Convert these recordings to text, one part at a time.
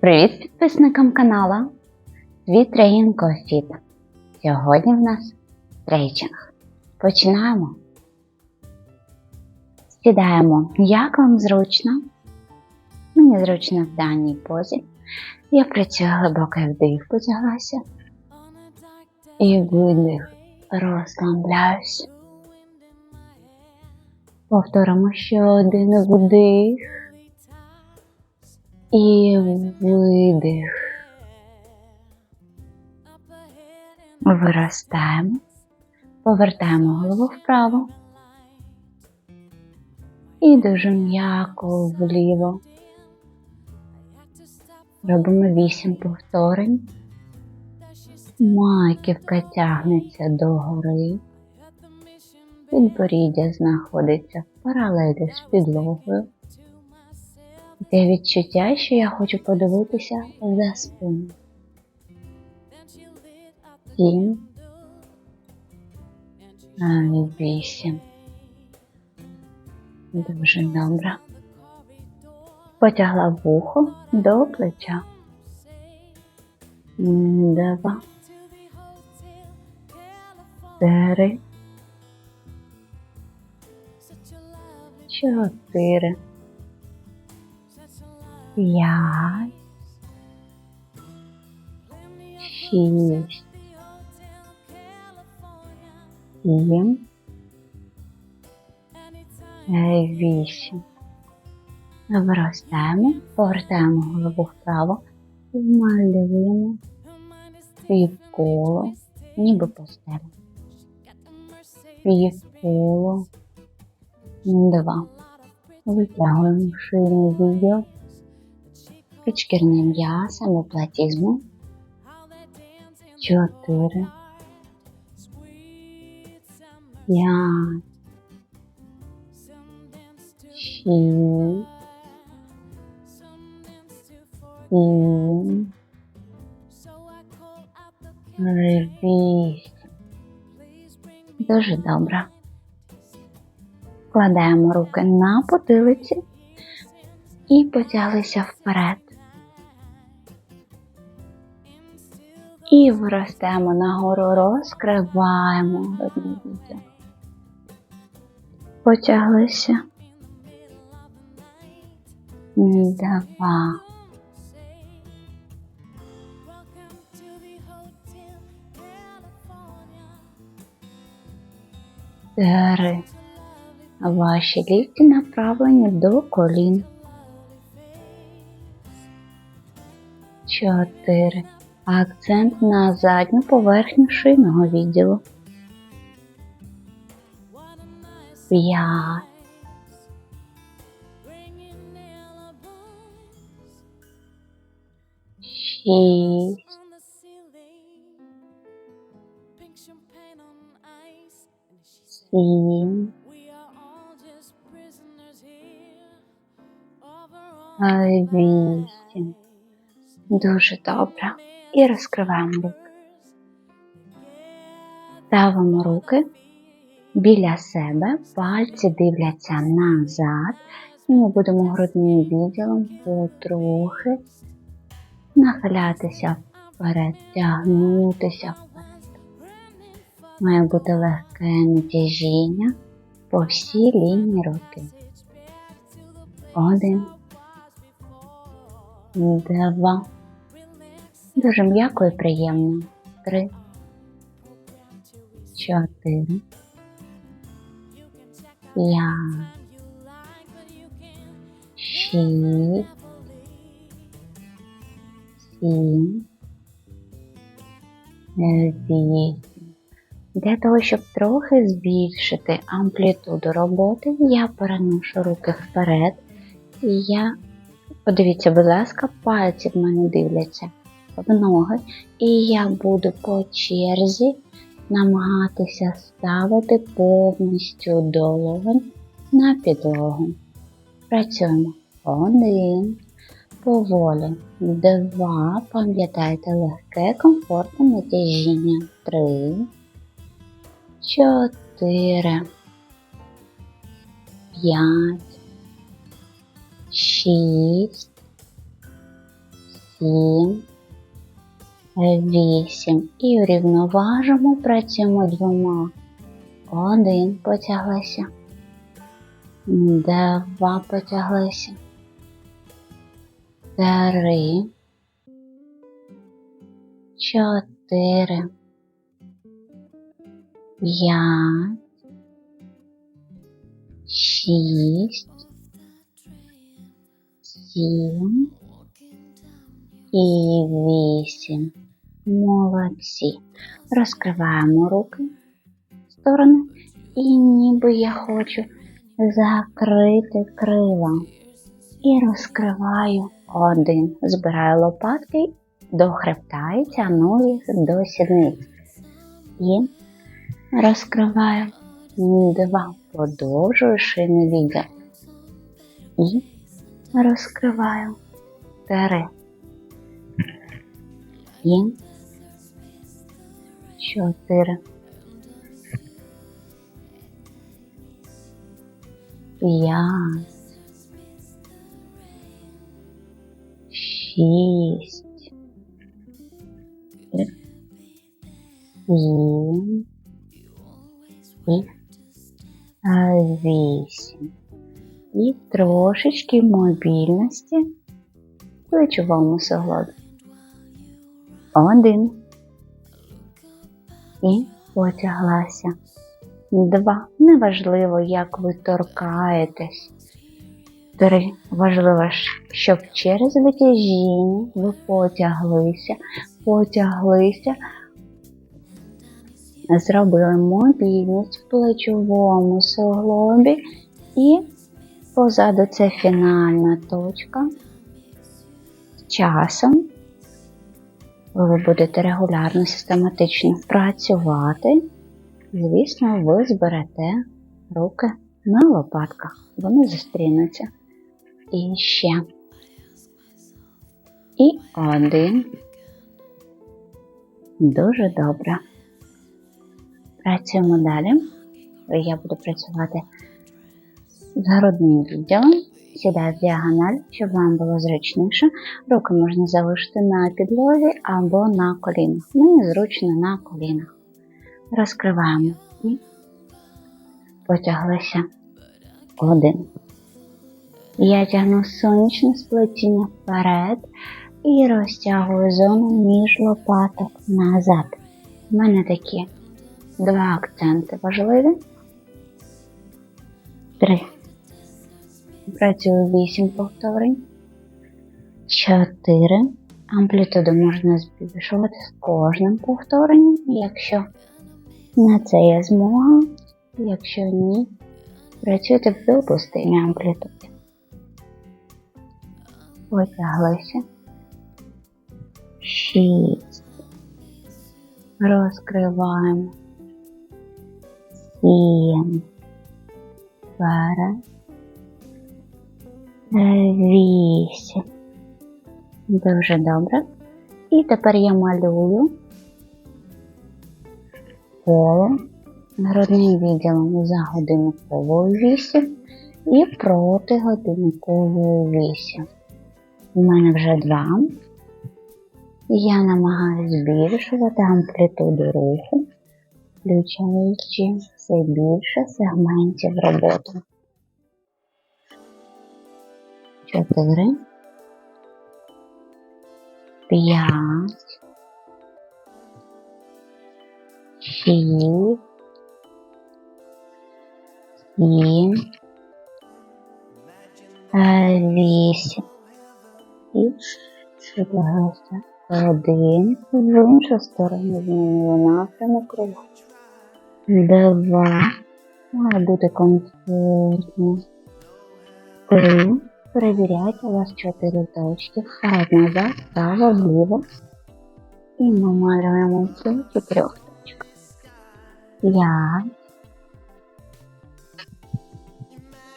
Привіт підписникам канала Світ Фіт. Сьогодні в нас трейчинг. Починаємо. Сідаємо, як вам зручно. Мені зручно в даній позі. Я працюю глибокий вдих, потяглася. І видих, розслабляюсь. Повторимо ще один вдих. І видих. Виростаємо. Повертаємо голову вправо. І дуже м'яко вліво. Робимо вісім повторень. Маківка тягнеться догори. Підборіддя знаходиться в паралелі з підлогою. Таке відчуття, що я хочу подивитися за спину. Сім. А, Вісім. Дуже добре. Потягла вухо до плеча. Два. Три. Чотири. П'ять. Шість. Сім. Вісім. Виростаємо, повертаємо голову вправо, малюємо півколо, ніби постелю. Півколо. Два. Витягуємо шийний відділ підшкірним м'ясом і платізму. Чотири. П'ять. Шість. Сім. Дуже добре. Кладаємо руки на потилиці і потяглися вперед. І виростемо нагору, розкриваємо відділ. Потяглися. Два. Три. Ваші лікті направлені до колін. Чотири. Акцент на задню поверхню шийного відділу. П'ять. Вісім. Дуже добре. І розкриваємо руки. Ставимо руки біля себе, пальці дивляться назад. І ми будемо грудним відділом потрохи нахилятися вперед, тягнутися вперед. Має бути легке натяжіння по всій лінії руки. Один. Два. Дуже м'яко і приємно. Три. Чотири. П'ять. Шість. Сім. Вісім. Для того, щоб трохи збільшити амплітуду роботи, я переношу руки вперед. І я, подивіться, будь ласка, пальці в мене дивляться в ноги. І я буду по черзі намагатися ставити повністю долонь на підлогу. Працюємо. Один, поволі, два, пам'ятайте легке, комфортне натяжіння. Три, чотири, п'ять, шість, сім, вісім. І врівноважимо, працюємо двома. Один потяглися. Два потяглися. Три. Чотири. П'ять. Шість. Сім. І вісім. Молодці. Розкриваємо руки в сторони. І ніби я хочу закрити крила. І розкриваю один. Збираю лопатки до хребта і тягну їх до сідниць. І розкриваю два. Подовжую шийний відділ. І розкриваю три. Чотири. П'ять. Шість. Сім. І вісім. І трошечки мобільності в плечовому суглобі. Один. І потяглася. Два. Неважливо, як ви торкаєтесь. Три. Важливо, щоб через витяжіння ви потяглися, потяглися, зробили мобільність в плечовому суглобі і позаду це фінальна точка. Часом ви будете регулярно, систематично працювати. Звісно, ви зберете руки на лопатках. Вони зустрінуться. І ще. І один. Дуже добре. Працюємо далі. Я буду працювати з грудним відділом. Сідаю в діагональ, щоб вам було зручніше. Руки можна залишити на підлозі або на колінах. Мені зручно на колінах. Розкриваємо і потяглися один. Я тягну сонячне сплетіння вперед і розтягую зону між лопаток назад. У мене такі два акценти важливі. Три. Працюю вісім повторень. Чотири. Амплітуду можна збільшувати з кожним повторенням, якщо на це є змога, якщо ні, працюйте в допустимій амплітуді. Потяглися. Шість. Розкриваємо. Сім. Вперед. Вісім. Дуже добре. І тепер я малюю коло грудним відділом за годинниковою вісю і проти годинниковою вісю. У мене вже два. Я намагаюся збільшувати амплітуду руху, включаючи все більше сегментів роботи. Чотири. П'ять. Шість. Сім. Вісім. І підлягався один. В іншу сторону змінили напрямок руху. Два. Має бути комфортно. Три. Перевіряйте, у вас чотири точки. Вперед назад, вправо, вліво. І ми малюємо цю чотирьох точок. П'ять.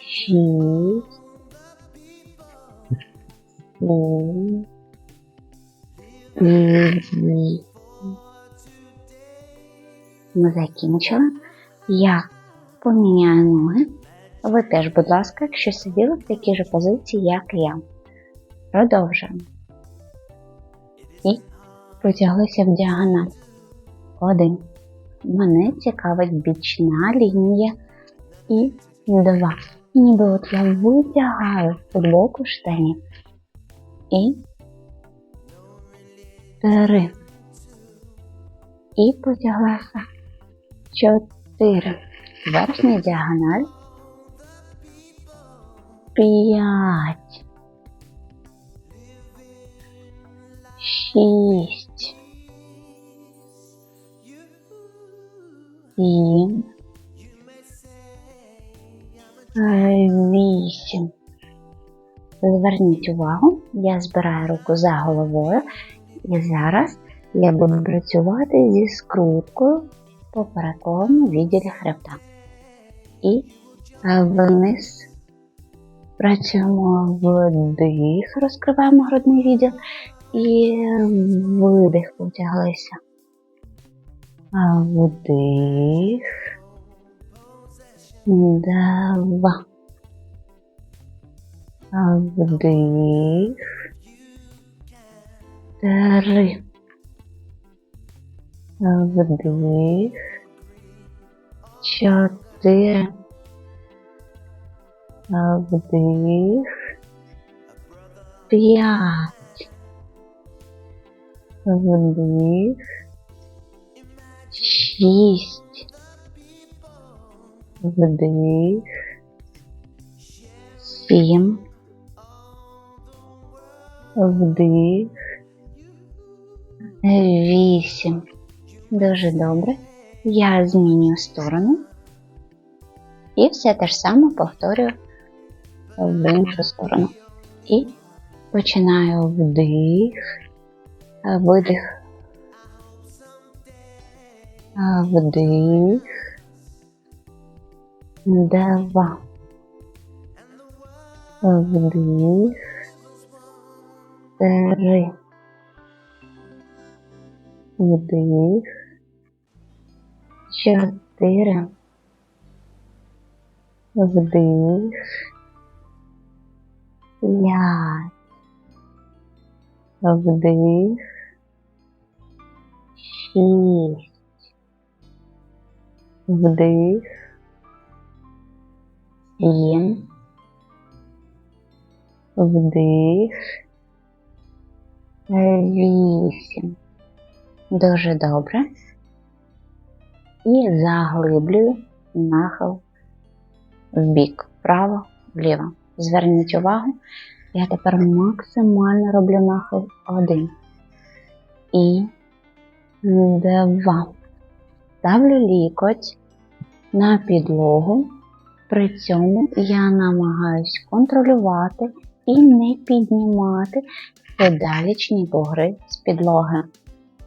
Шість. Сім. Вісім. Ми закінчили. Я поміняю ноги. Ви теж, будь ласка, якщо сиділи в такій же позиції, як я. Продовжуємо. І потяглися в діагональ. Один. Мене цікавить бічна лінія. І два. Ніби от я витягаю футболку штанів. І три. І потяглася чотири. Верхня діагональ. П'ять. Шість. Сім. Вісім. Зверніть увагу, я збираю руку за головою і зараз я буду працювати зі скруткою в поперековому відділі хребта. І вниз працюємо вдих, розкриваємо грудний відділ і видих потяглися. Вдих. Два. Вдих. Три. Вдих. Чотири. Вдих. П'ять. Вдих. Шість. Вдих. Сім. Вдих. Вісім. Дуже добре. Я змінюю сторону. І все те ж саме повторюю в іншу сторону. І починаю вдих, видих, вдих, два, вдих, три, вдих, чотири, вдих, п'ять, вдих, шість, вдих, сім, вдих, вісім. Дуже добре. І заглиблюю нахил в бік, вправо, вліво. Зверніть увагу, я тепер максимально роблю нахил один. І два. Ставлю лікоть на підлогу. При цьому я намагаюсь контролювати і не піднімати педалічні бугри з підлоги.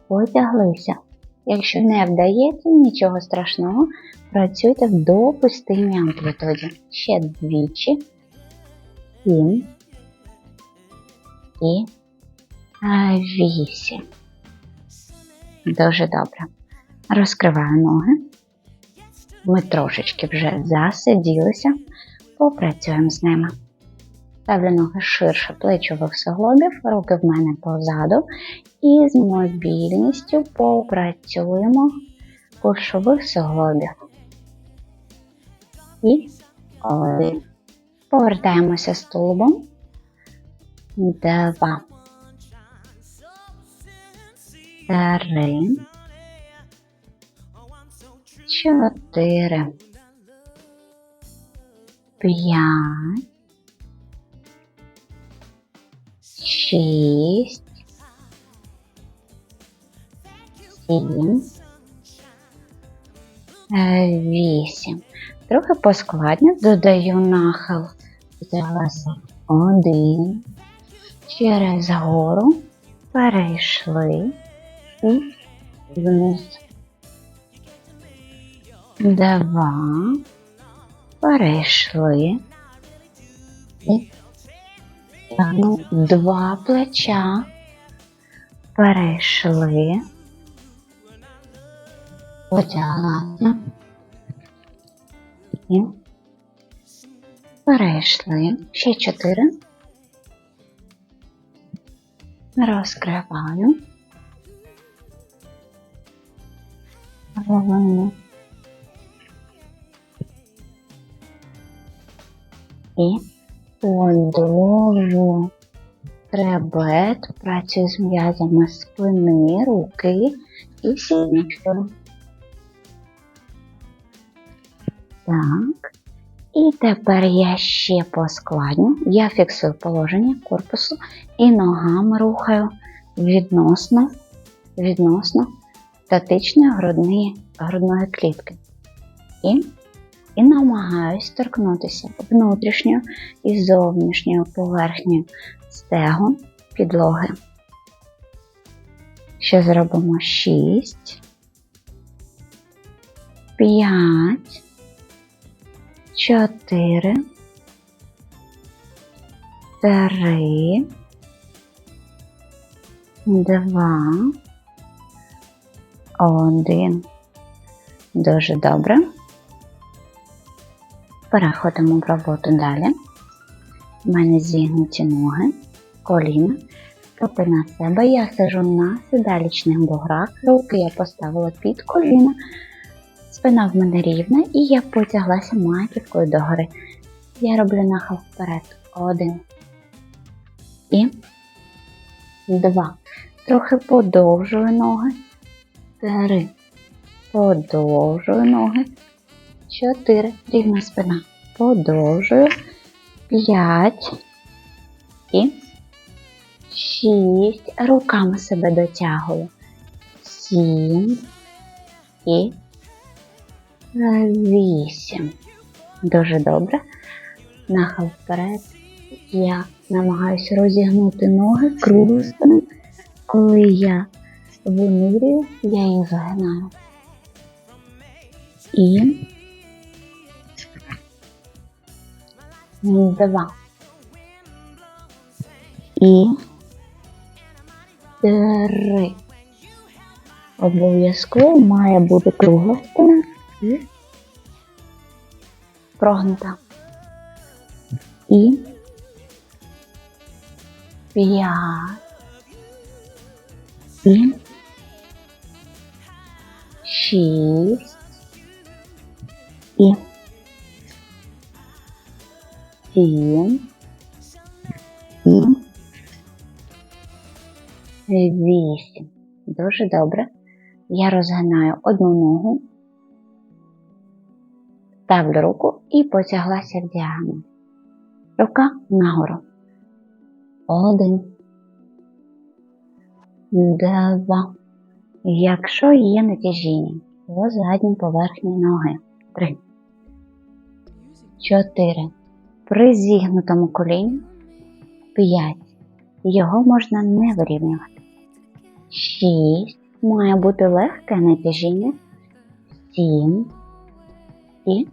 Потяглися. Якщо не вдається, нічого страшного, працюйте в допустимій амплітуді. Ще двічі. Сім. І вісім. Дуже добре. Розкриваю ноги. Ми трошечки вже засиділися, попрацюємо з ними. Ставлю ноги ширше плечових суглобів, руки в мене позаду. І з мобільністю попрацюємо кульшових суглобів. І один. Повертаємося з. Два. Три. Чотири. П'ять. Шість. Сім. Вісім. Трохи поскладню додаю нахил. Взялася один. Через гору перейшли і вниз. Два. Перейшли. І два плеча. Перейшли. Потягнути. І перейшли. Ще чотири. Розкриваю. Головне. І подовжую хребет, працюю з м'язами спини, руки і сідничкою. Так. І тепер я ще поскладню. Я фіксую положення корпусу і ногами рухаю відносно, відносно статичної грудної, грудної клітки. І, і намагаюсь торкнутися внутрішньою і зовнішньою поверхнею стегон підлоги. Ще зробимо 6, 5, 4, 3, 2, 1. Дуже добре. Переходимо в роботу далі. У мене зігнуті ноги, коліна, стопи на себе. Я сижу на седалічних буграх, руки я поставила під коліна, спина в мене рівна і я потяглася маківкою догори. Я роблю нахил вперед. Один. І два. Трохи подовжую ноги. Три. Подовжую ноги. Чотири. Рівна спина. Подовжую. П'ять. І шість. Руками себе дотягую. Сім. І вісім. Дуже добре. Нахил вперед. Я намагаюся розігнути ноги круглу спину. Коли я винирюю, я їх загинаю. І два. І три. Обов'язково має бути кругла спина і прогнута. І п'ять. І шість. І сім. І вісім. Дуже добре. Я розгинаю одну ногу, ставлю руку і потяглася в діагональ. Рука нагору. Один. Два. Якщо є натяжіння по задній поверхні ноги. Три. Чотири. При зігнутому коліні. П'ять. Його можна не вирівнювати. Шість. Має бути легке натяжіння. Сім. І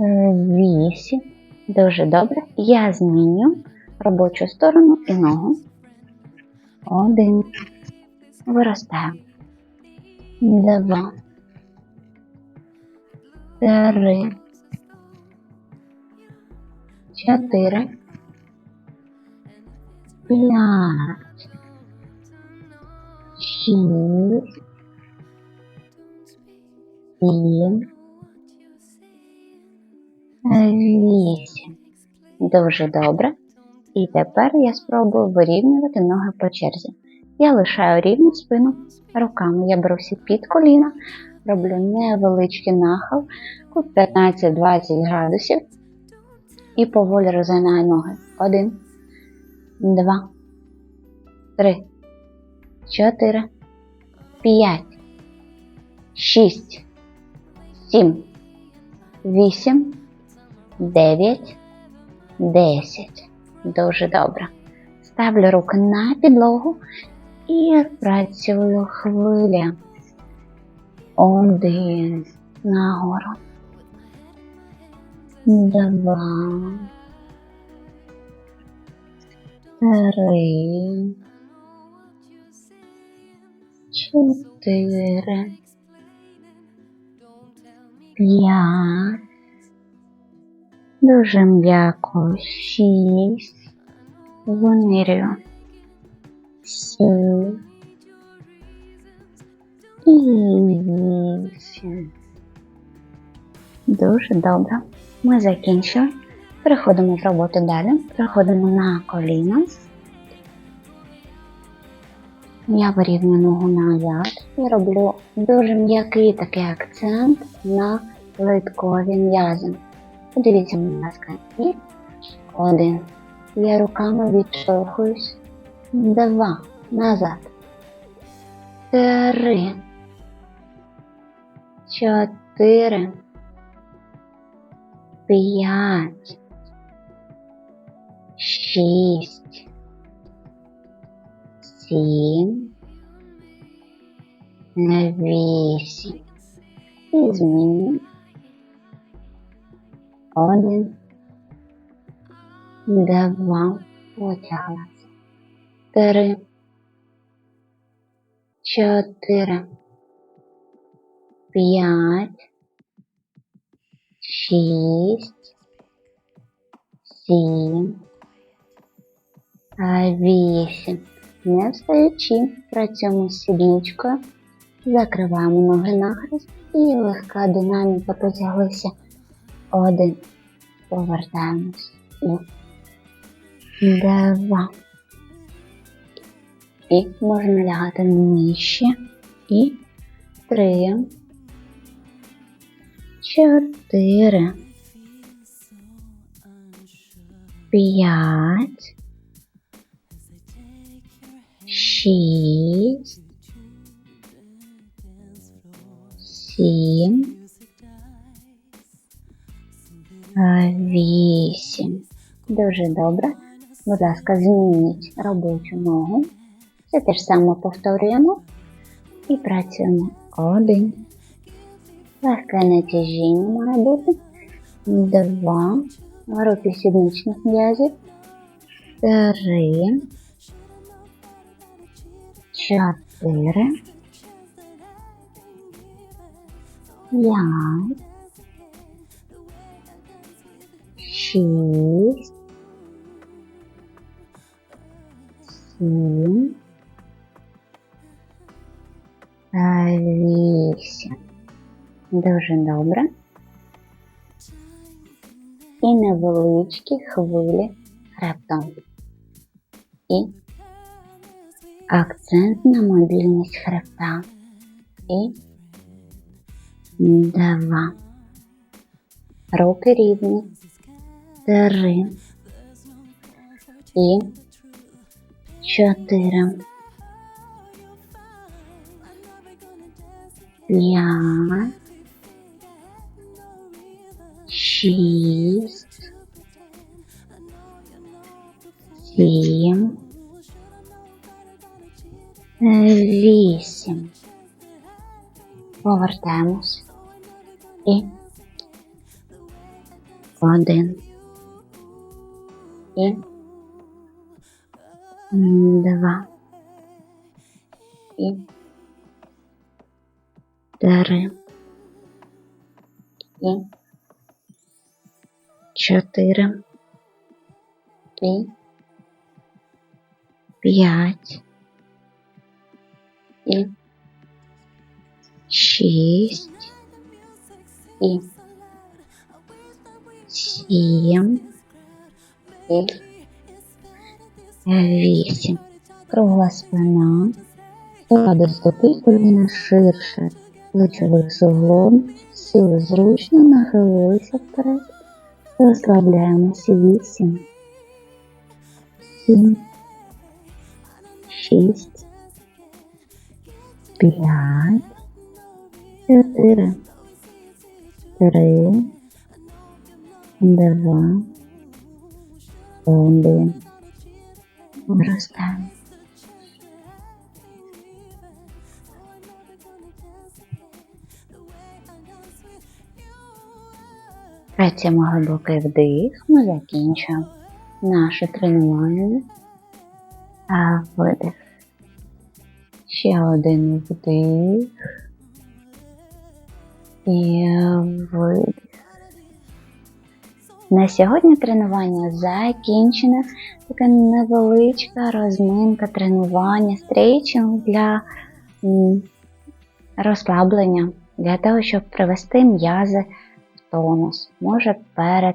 вісім. Дуже добре. Я зміню робочу сторону і ногу. Один. Виростаємо. Два. Три. Чотири. П'ять. Шість. Сім. Вісім. Дуже добре. І тепер я спробую вирівнювати ноги по черзі. Я лишаю рівну спину руками. Я беруся під коліна, роблю невеличкий нахил у 15-20 градусів і поволі розгинаю ноги. Один, два, три, чотири, п'ять, шість, сім, вісім, дев'ять, десять. Дуже добре. Ставлю руки на підлогу і працюю хвиля. Один нагору. Два. Три. Чотири. П'ять. Дуже м'яко. Шість. Винирюю. сім і вісім. Дуже добре. Ми закінчили. Переходимо в роботу далі. Переходимо на коліна. Я вирівнюю ногу назад і роблю дуже м'який такий акцент на литкові м'язи. Подивіться, будь ласка, і один. Я руками відштовхуюсь. Два. Назад. Три. Чотири. П'ять. Шість. Сім. Вісім. І змінюємо. Один. Два. Потяглася. Три. Чотири. П'ять. Шість. Сім. Вісім. Не встаючи, працюємо сідничкою. Закриваємо ноги нахрест і легка динаміка потяглися. Один. Повертаємось. І два. І можна лягати нижче. І три. Чотири. П'ять. Шість. Сім. Вісім. Дуже добре. Будь ласка, змініть робочу ногу. Це те ж саме повторюємо і працюємо. Один. Легке натяжіння має бути. Два. Групі сідничних м'язів. Три. Чотири. П'ять. Вісім. Дуже добре. І невеличкі хвилі хребтом. І акцент на мобільність хребта. І два. Руки рівні. Три. І чотири. П'ять. Шість. Сім. Вісім. Повертаємось. І один. Э? один, два, и три, и четыре, и пять, и шесть, и семь, 7, 8. Кругла спина. Ула до стопи коліна ширше. Плечових суглоб. Сили зручно, нахилилися вперед. Розслабляємося 8. 7. 6. 5. 4. 3. 2 секунди. Розтаємо. Працюємо глибокий вдих, ми закінчуємо наше тренування. А видих. Ще один вдих. І видих. На сьогодні тренування закінчене. Така невеличка розминка, тренування, стрейчинг для розслаблення, для того, щоб привести м'язи в тонус. Може перед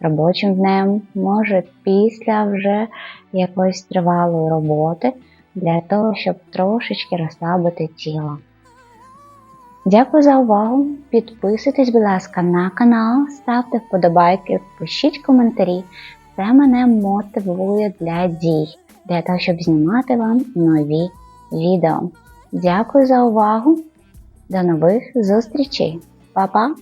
робочим днем, може після вже якоїсь тривалої роботи, для того, щоб трошечки розслабити тіло. Дякую за увагу. Підписуйтесь, будь ласка, на канал, ставте вподобайки, пишіть коментарі. Це мене мотивує для дій, для того, щоб знімати вам нові відео. Дякую за увагу. До нових зустрічей. Па-па!